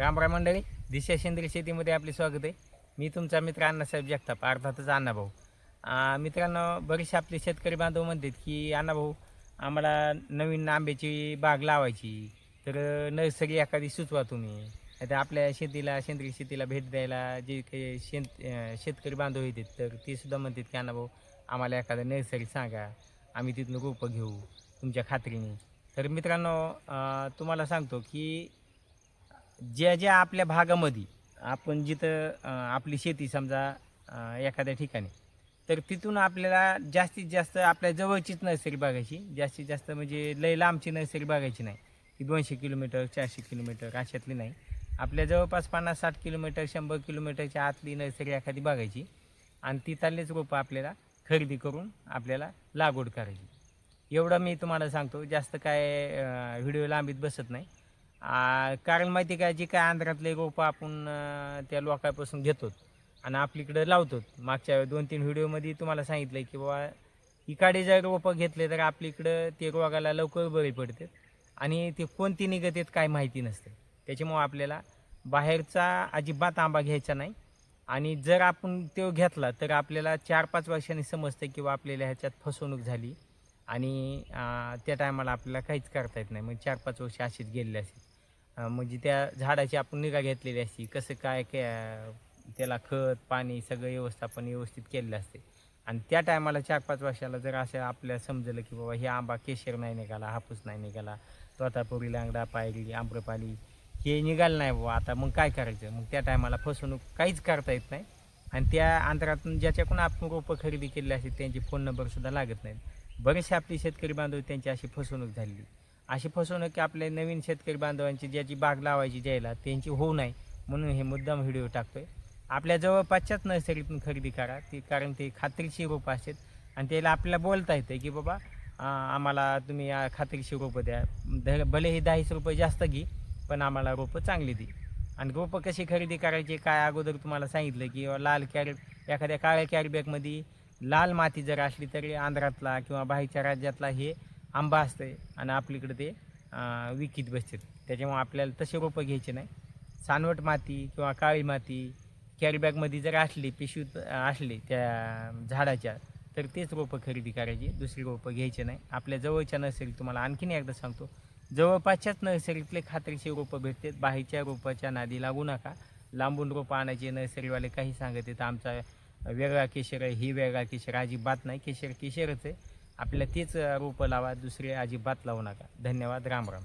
रामराम मंडळी दिशा सेंद्रिय शेतीमध्ये आपले स्वागत आहे. मी तुमचा मित्र अण्णासाहेब जगताप अर्थातच अण्णाभाऊ. मित्रांनो बरेचसे आपले शेतकरी बांधव म्हणतात की अण्णाभाऊ आम्हाला नवीन आंब्याची बाग लावायची तर नर्सरी एखादी सुचवा तुम्ही. आता आपल्या शेतीला सेंद्रिय शेतीला भेट द्यायला जे काही शेत शेतकरी बांधव येतात तर ते सुद्धा म्हणतात की अण्णाभाऊ आम्हाला एखादं नर्सरी सांगा आम्ही तिथून रोपं घेऊ तुमच्या खात्रीने. तर मित्रांनो तुम्हाला सांगतो की ज्या ज्या आपल्या भागामध्ये आपण जिथं आपली शेती समजा एखाद्या ठिकाणी तर तिथून आपल्याला जास्तीत जास्त आपल्या जवळचीच नर्सरी बघायची. जास्तीत जास्त म्हणजे लय लांबची नर्सरी बघायची नाही. की दोनशे किलोमीटर चारशे किलोमीटर अशातली नाही. आपल्या जवळपास पन्नास साठ किलोमीटर शंभर किलोमीटरच्या आतली नर्सरी एखादी बघायची आणि तिथलेच रोपं आपल्याला खरेदी करून आपल्याला लागवड करायची. एवढं मी तुम्हाला सांगतो. जास्त काय व्हिडिओ लांबीत बसत नाही. आ, कारण माहिती आहे का जे काय आंध्रातले रोपं आपण त्या लोकांपासून घेतो आणि आपलीकडं लावतो मागच्या दोन तीन व्हिडिओमध्ये तुम्हाला सांगितलं की बाबा इकडे जर रोपं घेतले तर आपलीकडं ते रोगाला लवकर बळी पडतात आणि ते कोणती निघत काय माहिती नसते. त्याच्यामुळं आपल्याला बाहेरचा अजिबात आंबा घ्यायचा नाही आणि जर आपण तो घेतला तर आपल्याला चार पाच वर्षांनी समजतं किंवा आपल्याला ह्याच्यात फसवणूक झाली. आणि त्या टायमाला आपल्याला काहीच करता येत नाही. मग चार पाच वर्ष अशीच गेलेली असतील म्हणजे त्या झाडाची आपण निगा घेतलेली असते. कसं काय काय त्याला खत पाणी सगळं व्यवस्थापन व्यवस्थित केलेलं असते. आणि त्या टायमाला चार पाच वर्षाला जर असं आपल्याला समजलं की बाबा हे आंबा केशर नाही निघाला हापूस नाही निघाला तोतापुरी लांगडा पायरी आम्रपाली हे निघालं नाही बाबा. आता मग काय करायचं? मग त्या टायमाला फसवणूक काहीच करता येत नाही. आणि त्या अंतरातून ज्याच्याकडून आपण रोपं खरेदी केलेली असते त्यांचे फोन नंबरसुद्धा लागत नाहीत. बरेचसे आपले शेतकरी बांधव त्यांची अशी फसवणूक झालेली. अशी फसवणूक की आपल्या नवीन शेतकरी बांधवांची ज्याची बाग लावायची ज्याला त्यांची होऊ नये म्हणून हे मुद्दाम व्हिडिओ टाकतोय. आपल्या जवळपासच्याच नर्सरीतून खरेदी करा ती कारण ते खात्रीची रोपं असतात आणि त्याला आपल्याला बोलता येतं की बाबा आम्हाला तुम्ही खात्रीशी खात्रीची रोपं द्या. ध- भले हे दहाच रुपये जास्त घे पण आम्हाला रोपं चांगली दे. आणि रोपं कशी खरेदी करायची काय अगोदर तुम्हाला सांगितलं की लाल कॅरी एखाद्या काळ्या कॅरीबॅगमध्ये लाल माती जर असली तरी आंध्रातला किंवा बाहेरच्या राज्यातला हे आंबा असते आणि आपलीकडे ते अं, विकीत बसतात. त्याच्यामुळे आपल्याला तसे रोपं घ्यायचे नाही. सानवट माती किंवा काळी माती कॅरीबॅगमध्ये जर असली पिशवीत असली त्या झाडाच्या तर तेच रोपं खरेदी करायची. दुसरी रोपं घ्यायची नाही. आपल्या जवळच्या नर्सरीत तुम्हाला आणखीन एकदा सांगतो. जवळपासच्याच नर्सरीतले खात्रीचे रोपं भेटतात. बाहेरच्या रोपाच्या नादी लागू नका. लांबून रोपं आणायचे नर्सरीवाले काही सांगत आहेत आमचा वेगळा केशर आहे ही वेगळा केशर अजिबात नाही केशर केशरच आहे. आपल्याला तीच रोपं लावा दुसरी अजिबात लावू नका. धन्यवाद राम राम.